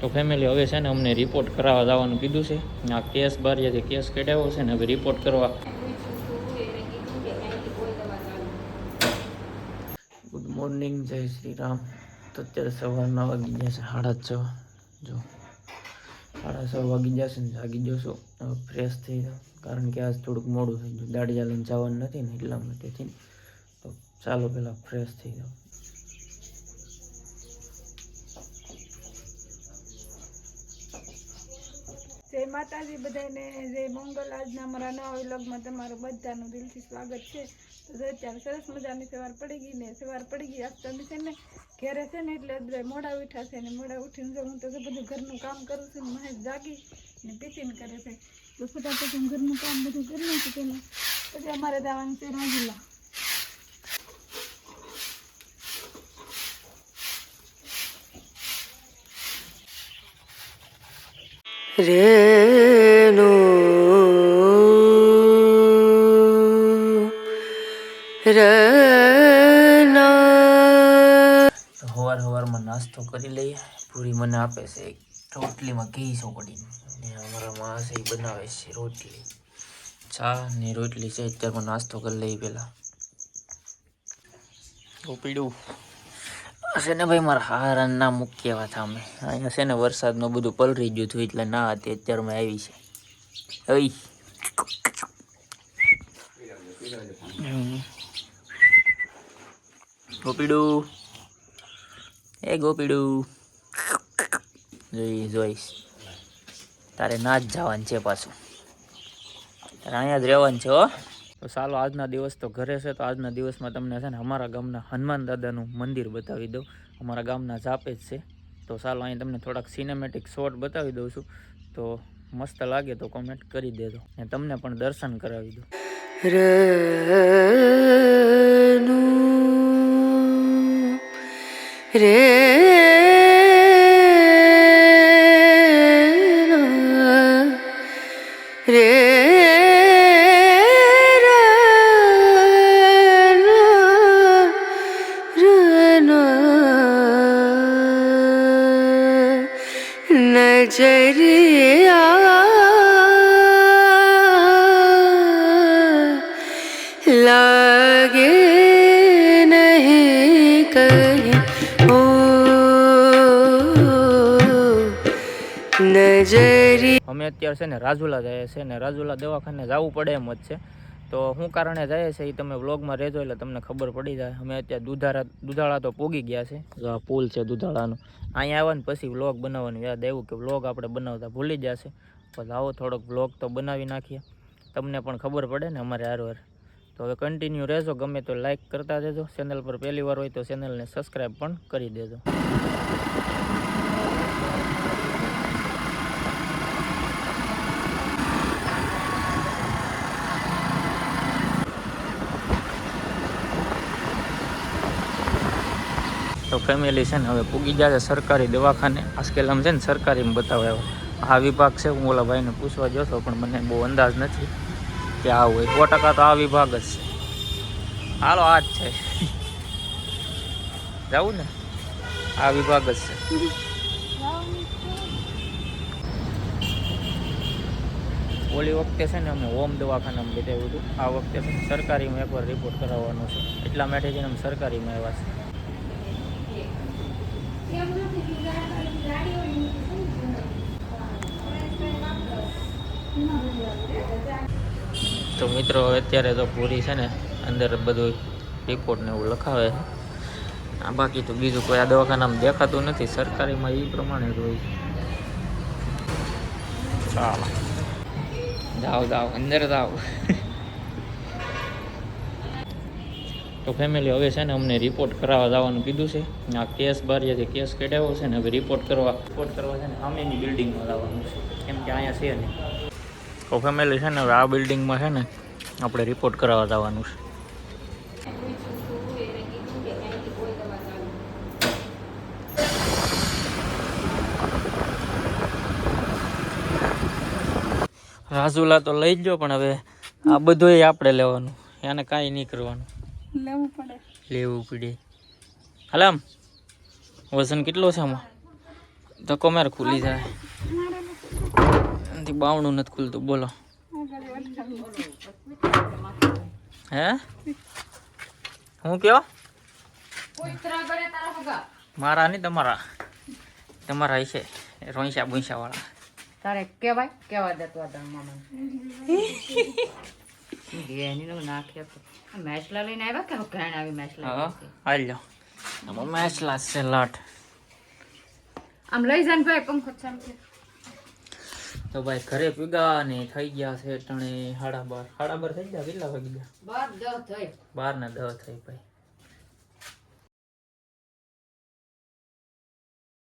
તો ફેમિલી હવે છે ને અમને રિપોર્ટ કરાવવા જવાનું કીધું છે. આ કેસ બારીયાથી કેસ કઢાવ્યો છે ને હવે રિપોર્ટ કરવા. ગુડ મોર્નિંગ જય શ્રી રામ તો અત્યારે સવારના વાગી ગયા છે, સાડા છ. જો, સાડા છ વાગી જશે ને જાગી જશો ફ્રેશ થઈ જાઓ કારણ કે આજ થોડુંક મોડું થઈ ગયું. દાડિયા લઈને જવાનું નથી ને એટલા માટેથી તો ચાલો પહેલાં ફ્રેશ થઈ જાઓ. જય માતાજી બધાને જય મંગલ આજના અમારા નવા વિલોગમાં તમારું બધાનું દિલથી સ્વાગત છે. તો જો અત્યારે સરસ મજાની સવાર પડી ગઈ ને સવાર પડી ગઈ. તમે છે ને ઘરે છે ને એટલે બધા મોડા ઉઠા છે ને મોડા ઉઠીને જો હું તો બધું ઘરનું કામ કરું છું ને મહેશ જાગી ને ટિફિન કરે છે. તો ફટાફટ હું ઘરનું કામ બધું કરી નાખું પહેલાં. પછી અમારે દાવાનું છે રાજુલા. રેનો રના તો સવાર સવારમાં નાસ્તો કરી લઈએ પૂરી મને આપે છે એક રોટલીમાં ઘી ચોપડીને ને અમારા માસે ઈ બનાવે છે રોટલી ચા ને રોટલી છે અત્યારમાં નાસ્તો કરી લઈએ પહેલાં પીડું છે ને ભાઈ, મારા હારા ના મૂકી એવા હતા અહીંયા છે ને વરસાદનું બધું પલરી ગયું હતું એટલે ના હતી અત્યારમાં આવી છે. ઓય ગોપીડું. એ ગોપીડું. જોઈ જોઈશ તારે ના જ જવાનું છે પાછું. તારે અહીંયા જ રહેવાનું છે હો. તો ચાલો આજના દિવસ તો ઘરે છે, તો આજના દિવસમાં તમને છે ને અમારા ગામના હનુમાન દાદાનું મંદિર બતાવી દઉં. અમારા ગામના જાપે જ છે. તો ચાલો અહીં તમને થોડાક સિનેમેટિક શોટ બતાવી દઉં છું. તો મસ્ત લાગે તો કોમેન્ટ કરી દેજો. અને તમને પણ દર્શન કરાવી દો રે રેના. નજરિયા લાગે નહીં કહી ઓ નજરી અમે અત્યારે છે ને રાજુલા જઈએ છે ને રાજુલા દવાખાને જવું પડે એમ જ છે. તો શું કારણે જાય છે એ તમે વ્લોગમાં રહેજો, એટલે તમને ખબર પડી જાય. અમે અત્યારે દુધારા દુધાળા તો પોગી ગયા છે. આ પુલ છે દુધાળાનો. અહીંયા આવ્યા ને પછી વ્લોગ બનાવવાનું. યાદ આવ્યું કે વ્લોગ આપણે બનાવતા ભૂલી જશે પછી આવો થોડોક વ્લોગ તો બનાવી નાખીએ. તમને પણ ખબર પડે ને અમારે હારવાર તો હવે કન્ટિન્યુ રહેજો. ગમે તો લાઇક કરતા જજો ચેનલ પર પહેલી વાર હોય તો ચેનલને સબસ્ક્રાઈબ પણ કરી દેજો. તો ફેમિલી છે ને હવે પૂગી ગયા છે સરકારી દવાખાને. આજકાલ છે ને સરકારીમાં બતાવે આ વિભાગ છે, હું ઓલા ભાઈને પૂછવા જતો પણ મને બહુ અંદાજ નથી કે આ હોય. સો ટકા તો આ વિભાગ જ છે. હાલો, આ જ છે. જવું ને? આ વિભાગ જ છે. ઓલી વખતે છે ને અમે હોમ દવાખાનામાં બતાવ્યું હતું આ વખતે સરકારીમાં એકવાર રિપોર્ટ કરાવવાનો છે. એટલા માટે જઈને અમે સરકારીમાં આવ્યા છે તો મિત્રો અત્યારે તો પૂરી છે ને, અંદર બધું રિપોર્ટ ને એવું લખાવે છે. આ બાકી તો બીજું કોઈ આ દવાખાનામાં દેખાતું નથી, સરકારીમાં એ પ્રમાણે જ હોય ચાલો. જાઓ જાઓ, અંદર જાઓ. તો ફેમિલી હવે છે ને અમને રિપોર્ટ કરાવવા જવાનું કીધું છે. આ કેસ બારીયાથી કેસ કઢાવ્યો છે ને હવે રિપોર્ટ કરવા રિપોર્ટ કરવા છે ને સામેની બિલ્ડિંગમાં લાવવાનું છે. કેમ કે અહીંયા છે નહીં. તો ફેમિલી છે ને હવે આ બિલ્ડિંગમાં છે ને આપણે રિપોર્ટ કરાવવા જવાનું છે. રાજુલા તો લઈ જ પણ હવે આ બધુંય આપણે લેવાનું. એને કાંઈ નહીં કરવાનું. લેવું પડે. લેવું પડે. હાલામ. વજન કેટલો છે આમાં? ધક્કો માર ખુલી જાય. એનાથી બાવણું નથી ખુલતું. બોલો. હે હું? કયો? મારા નહીં તમારા. તમારા હશે. રોઈસા બુંસા વાળા તારે કેવાય કેવા દેતો મામા એની નું નાખે મેસલા લઈને આવ્યા કે ઘાણ આવી મેસલા હાલ્યો આમાં મેચલા છે લાટ. આમ લઈ જાય ને ભાઈ પંખો ચાલુ તો ભાઈ ઘરે પીગા ને થઈ ગયા છે ટણે સાડા બાર. સાડા બાર થઈ ગયા કેટલા વાગી ગયા બાર દસ થઈ. બાર ને દસ થઈ ભાઈ.